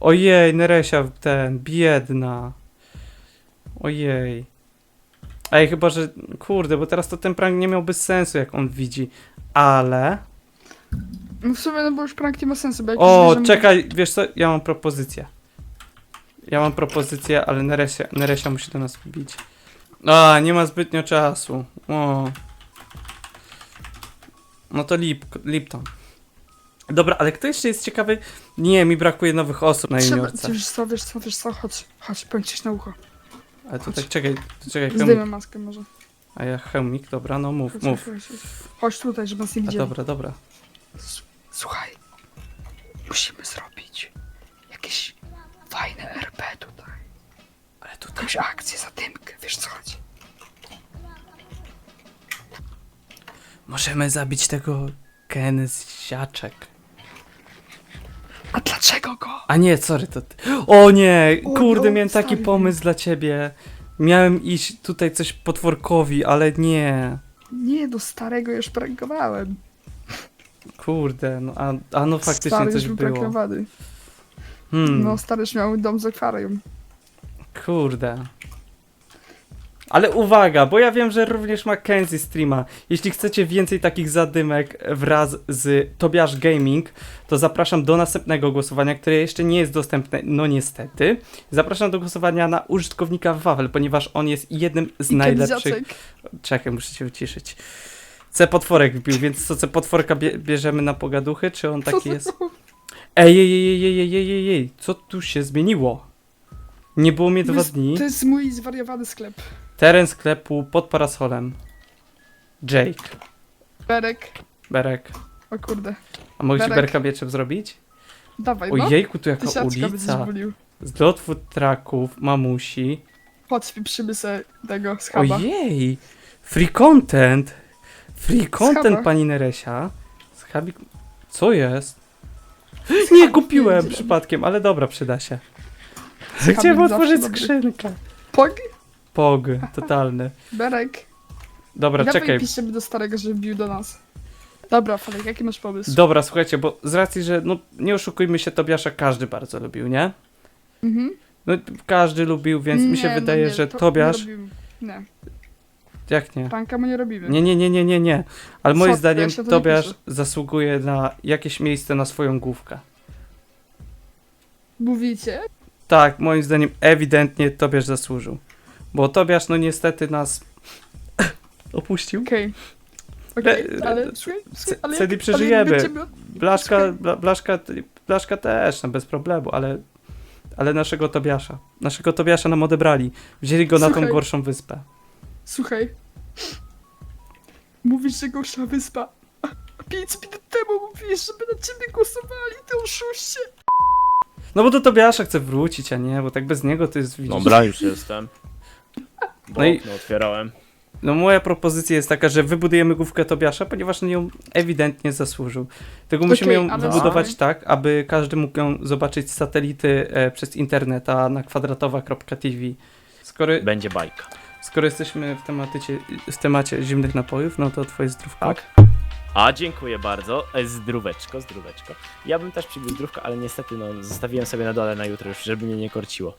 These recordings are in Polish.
Ojej, Neresia ten, biedna. Ojej. Ej, chyba, że... Kurde, bo teraz to ten prank nie miałby sensu, jak on widzi. Ale... No w sumie, no bo już prank nie ma sensu, bo jak O, już wie, że czekaj, wiesz co? Ja mam propozycję. Ja mam propozycję, ale Neresia, Neresia musi do nas wbić. A, nie ma zbytnio czasu. O. No to Lip, Lipton. Dobra, ale kto jeszcze jest ciekawy? Nie, mi brakuje nowych osób na Trzeba, juniorce. wiesz co, wiesz co, wiesz co, chodź, chodź, powiem ci coś na ucho. Ale to tak, czekaj, czekaj, Zdejmę hełmik. maskę może. A ja hełmik, dobra, no mów, Chodź, mów. chodź, chodź. Chodź tutaj, żeby nas nie A widzieli. dobra, dobra. S- Słuchaj, musimy zrobić jakieś fajne RP tutaj. Ale tutaj... Jakąś akcję, zadymkę, wiesz co chodzi. Możemy zabić tego Kenziaczek. A dlaczego go? A nie, sorry, to ty. O nie, O, kurde, no, miałem taki stary. pomysł dla ciebie. Miałem iść tutaj coś potworkowi, ale nie. Nie, do starego już prankowałem. Kurde, no a, a no faktycznie stary coś już był było. prankowany. Hmm, No, stary już miał dom z akwarium. kurde. Ale uwaga, bo ja wiem, że również Mackenzie streama. Jeśli chcecie więcej takich zadymek wraz z Tobiasz Gaming, to zapraszam do następnego głosowania, które jeszcze nie jest dostępne, no niestety. Zapraszam do głosowania na użytkownika Wawel, ponieważ on jest jednym z I najlepszych. Czekaj, muszę się wyciszyć. C potworek wbił, więc co, C potworka bie bierzemy na pogaduchy, czy on taki jest? Ej, ej, ej, ej, ej, ej, ej, ej, co tu się zmieniło? Nie było mnie To dwa jest- dni. To jest mój zwariowany sklep. Teren sklepu pod parasolem. Jake. Berek. Berek. O kurde. A mogę ci Berek. Berka wieczem zrobić? Dawaj, no. Ojejku, tu jaka Tysiaczka będziesz ulica. Zlot food trucków, mamusi. Chodź, pieprzymy se tego schaba. Ojej! Free content! Free content, Schaba. pani Neresia. Schabik... Co jest? Nie kupiłem przypadkiem, ale dobra, przyda się. Chciałem zawsze otworzyć dobry. skrzynkę. Pog, Pog, totalny. Berek. Dobra, Dawaj czekaj. piszemy do starego, żeby wbił do nas. Dobra, Falek, jaki masz pomysł? Dobra, słuchajcie, bo z racji, że no nie oszukujmy się, Tobiasza każdy bardzo lubił, nie? Mhm. No każdy lubił, więc mi się Nie, wydaje, no nie, że to Tobiasz... Nie, robimy. nie, Jak nie? pranka mu nie robimy. Nie, nie, nie, nie, nie, nie. Ale moim zdaniem ja się to nie Tobiasz piszę. zasługuje na jakieś miejsce na swoją główkę. Mówicie? Tak, moim zdaniem ewidentnie Tobiasz zasłużył. Bo Tobiasz, no niestety nas opuścił. Okej. Okej, Re- ale słuchaj, słuchaj, ale przeżyjemy. ale jak będziemy- Blaszka, bla, blaszka, blaszka też, no bez problemu, ale, ale naszego Tobiasza. Naszego Tobiasza nam odebrali. Wzięli go na tą Słuchaj. gorszą wyspę. Słuchaj. Mówisz, że gorsza wyspa. A pięć minut temu mówisz, żeby na ciebie głosowali, ty oszuście. No bo do Tobiasza chce wrócić, a nie, bo tak bez niego to jest widzisz. Dobra, już jestem. Bo No i- okno otwierałem. No moja propozycja jest taka, że wybudujemy główkę Tobiasza, ponieważ na nią ewidentnie zasłużył. Tylko musimy Okej, ją wybudować tak, aby każdy mógł ją zobaczyć z satelity e, przez internet, a na kwadratowa.tv. Skoro, Będzie bajka. skoro jesteśmy w, tematycie, w temacie zimnych napojów, no to twoje zdrówko. Tak. A, dziękuję bardzo. E, Zdróweczko, zdróweczko. Ja bym też przybił zdrówko, ale niestety no, zostawiłem sobie na dole na jutro już, żeby mnie nie korciło.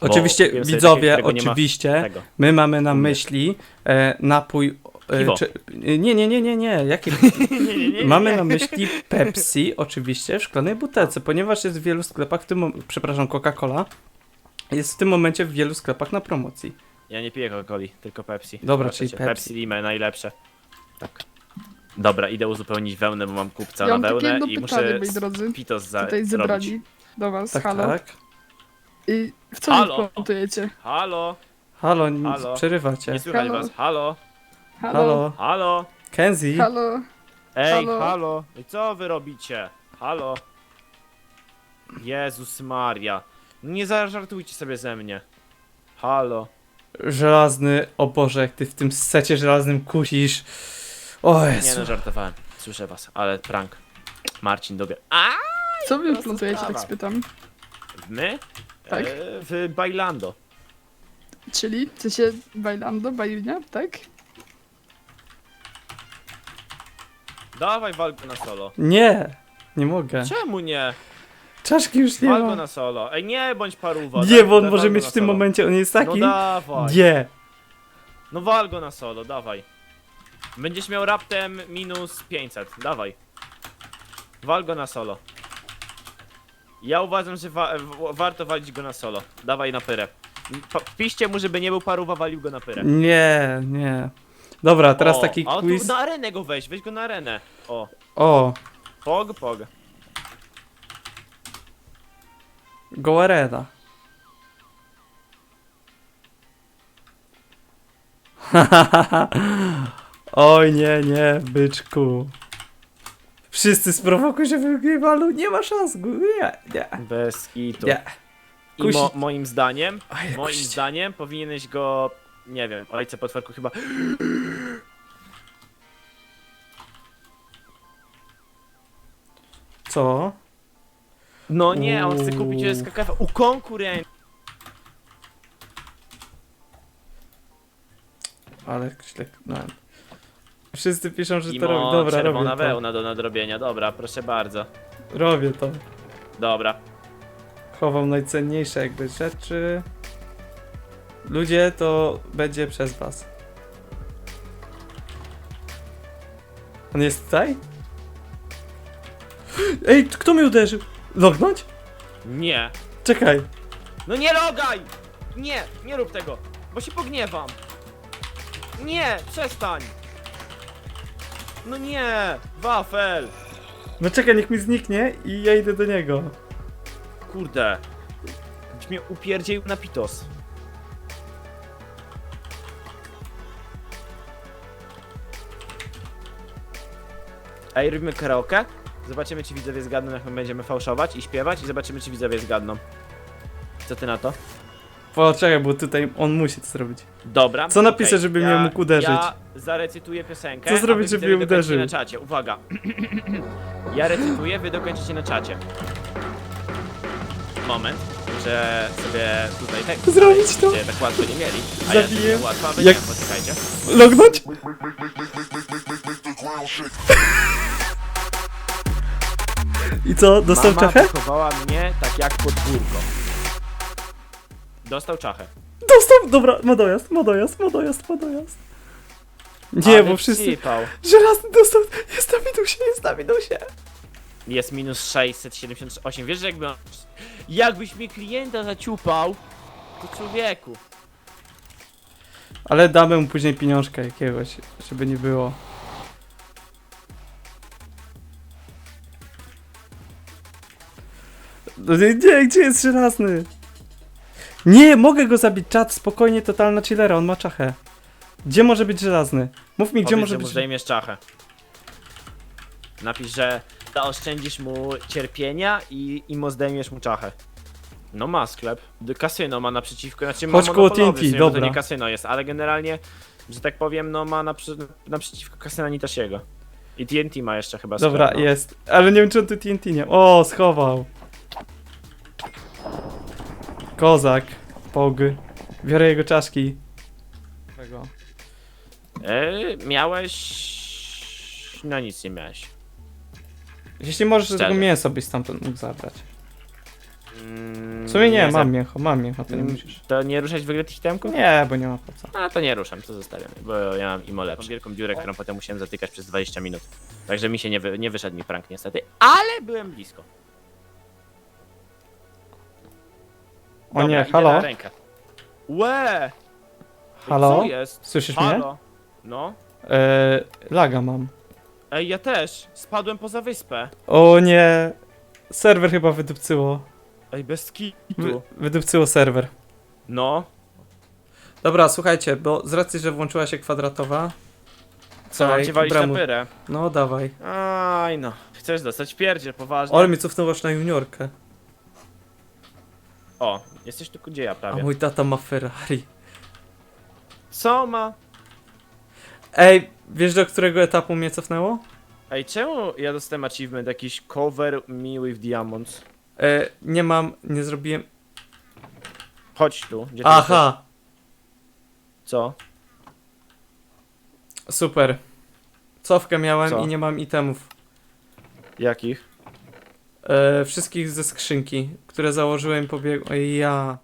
Oczywiście sobie widzowie, takiego, którego nie ma oczywiście, Tego. my mamy na myśli e, napój... E, czy, nie, nie, nie, nie, nie, jakie nie, nie, nie, Mamy na myśli Pepsi, oczywiście, w szklanej butelce, ponieważ jest w wielu sklepach, w tym, mom- przepraszam, Coca-Cola, jest w tym momencie w wielu sklepach na promocji. Ja nie piję Coca-Coli, tylko Pepsi. Dobra, Proszę czyli cię, Pepsi. Pepsi Lime najlepsze. Tak. Dobra, idę uzupełnić wełnę, bo mam kupca Ja mam na takie wełnę jedno i pytanie, muszę moi drodzy. pitos za Tutaj robić. zebrani do was, Tak, halo. tak. I w co Halo. wy plantujecie? Halo, Halo, nic, Halo. przerywacie. nie słychać Halo. was. Halo, Halo? Halo, halo. Kenzie, Halo? Ej, Halo? halo. I co wy robicie? Halo. Jezus Maria. Nie zażartujcie sobie ze mnie. Halo. żelazny, o Boże, jak ty w tym secie żelaznym kusisz. O Nie Jezu. no, żartowałem. Słyszę was, ale prank. Marcin dobie. A Co wy prosta plantujecie, tak sprawa. spytam? my? Tak. E, w Bailando. Czyli chcecie bailando, bailia, tak? Dawaj walkę na solo. Nie, nie mogę. Czemu nie? Czaszki już nie Wal go ma. na solo. Ej, nie bądź paruwa. Nie, bo on może mieć na w tym solo. momencie, on jest taki? No dawaj. Nie. No wal go na solo, dawaj. Będziesz miał raptem minus 500, dawaj. Wal go na solo. Ja uważam, że wa w- warto walić go na solo. Dawaj na pyrę. Pa Piszcie mu, żeby nie był paruwa, walił go na pyrę. Nie, nie. Dobra, teraz o, taki a tu quiz. na arenę go weź, weź go na arenę. O, O, pog, pog. Goareda. Oj, nie, nie, byczku. Wszyscy sprowokują się wygrywalu, nie ma szans, nie, nie, Bez kitu. nie. I mo moim zdaniem, Oj, moim zdaniem powinieneś go, nie wiem, ojcze potworku chyba. Co? No nie, on chce kupić SKKF u konkurencji. Ale źle, no. Wszyscy piszą, że to robię. mo Dobra, czerwona robię to. wełna do nadrobienia, dobra, proszę bardzo. Robię to. Dobra. Chowam najcenniejsze jakby rzeczy. Ludzie, to będzie przez was. On jest tutaj? Ej, kto mnie uderzył? Lognąć? Nie. Czekaj. No nie logaj! Nie, nie rób tego, bo się pogniewam. Nie, przestań. No nie, wafel. No czekaj, niech mi zniknie i ja idę do niego. Kurde. Byś mnie upierdził na pitos. Ej, robimy karaoke? Zobaczymy, czy widzowie zgadną, jak my będziemy fałszować i śpiewać i zobaczymy, czy widzowie zgadną. Co ty na to? Poczekaj, bo tutaj on musi to zrobić. Dobra. Co napisać, okej, żeby mnie mógł uderzyć? Ja zarecytuję piosenkę. Co a zrobić, wy żeby uderzył? na czacie. Uwaga. ja recytuję, wy dokończycie na czacie. Moment, że sobie tutaj tekst Zrobić znaleźć, to? gdzie tak łatwo nie mieli. A ja Zabiję. łatwo, a Jak- nie, poczekajcie. Lognąć? I co, dostał Mama czachę? wychowała mnie tak jak podwórko. Dostał czachę. Dostał, dobra, ma dojazd, ma dojazd, ma dojazd, ma dojazd. Nie, Ale bo wszyscy... Żelazny dostał, jest na minusie, jest na minusie. Jest minus 678. Wiesz, że jakby. Jakbyś mi klienta zaciupał, to człowieku. Ale damy mu później pieniążka jakiegoś, żeby nie było. No Nie, nie, gdzie jest żelazny? Nie, mogę go zabić, czat, spokojnie, totalna chillera, on ma czachę. Gdzie może być żelazny? Mów mi, gdzie Powiedz, może że mu być... zdejmiesz czachę. Napisz, że zaoszczędzisz mu cierpienia i, i mu zdejmiesz mu czachę. No ma sklep. D- Kasyno ma naprzeciwko, znaczy ma Chodź koło monopolowy, TNT, w sumie, bo dobra. To nie kasyno jest, ale generalnie, że tak powiem, no ma naprzy, naprzeciwko kasyna Nitasiego. I TNT ma jeszcze chyba sklep. Dobra, no. jest. Ale nie wiem, czy on tu TNT nie... O, schował. Kozak. Pog. Biorę jego czaszki. Tego. E, miałeś... No nic nie miałeś. Jeśli możesz, to tego Szczerze. mięso byś stamtąd mógł zabrać. Mm, W sumie nie, za- mam mięcho, mam mięcho, to nie Mm, musisz. To nie ruszać w ogóle tych temków? Nie, bo nie ma po co. A to nie ruszam, to zostawiam, bo ja mam imo lepszą. Wielką dziurę, którą potem musiałem zatykać przez 20 minut. Także mi się nie, wy, nie wyszedł mi prank niestety, ale byłem blisko. O Dobra, nie, idę halo? Rękę. Łe! Halo? Co jest? Słyszysz mnie? Halo? No. Eee, laga mam. Ej, ja też. Spadłem poza wyspę. O nie. Serwer chyba wydupcyło. Ej, bez Wy, kitu. wydupcyło serwer. No. Dobra, słuchajcie, bo z racji, że włączyła się kwadratowa. Co, mam Ej, cię walić na bramu. pyrę? No, dawaj. Aj no. Chcesz dostać pierdzie, poważnie. Ale mnie cofnąłeś na juniorkę. O, jesteś tu gdzie ja A prawie. mój tata ma Ferrari. Co ma? Ej, wiesz do którego etapu mnie cofnęło? Ej, czemu ja dostałem achievement jakiś cover me with diamonds? E, nie mam, nie zrobiłem. Chodź tu. Gdzie ty jesteś? Aha, Co? super. Cofkę miałem Co? i nie mam itemów. Jakich? E, wszystkich ze skrzynki, które założyłem, pobiegłem. Ja.